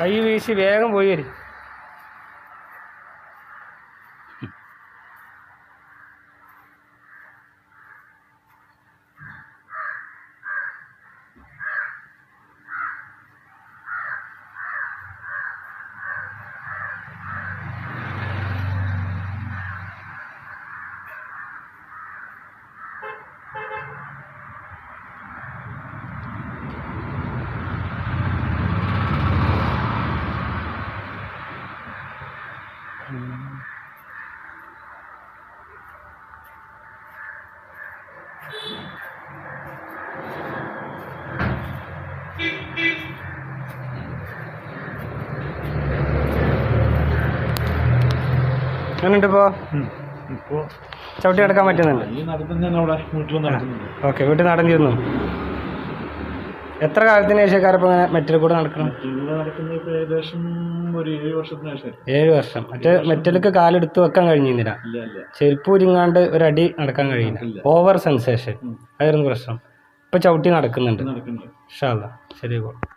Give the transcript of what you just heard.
കൈ വീശി വേഗം പോയി വരും. ചവിട്ടി നടക്കാൻ പറ്റുന്നുണ്ട്. ഓക്കെ വീട്ടിൽ നടന്നിരുന്നു. എത്ര കാലത്തിന് ശേഷം ഇങ്ങനെ മെറ്റൽ കൂടെ നടക്കണം? ഏഴു നടക്കുന്നത് ഏകദേശം ഒരു ഏഴ് വർഷത്തിന് ശേഷം. ഏഴ് വർഷം. മറ്റേ മെറ്റലിക്ക് കാലെടുത്ത് വെക്കാൻ കഴിഞ്ഞിരുന്നില്ല. ഇല്ല ഇല്ല. ചെരുപ്പ് അടി ഒരടി നടക്കാൻ കഴിയില്ല ഓവർ സെൻസേഷൻ അതായിരുന്നു പ്രശ്നം. ഇപ്പൊ ചവിട്ടി നടക്കുന്നുണ്ട്. അല്ലാ ശരി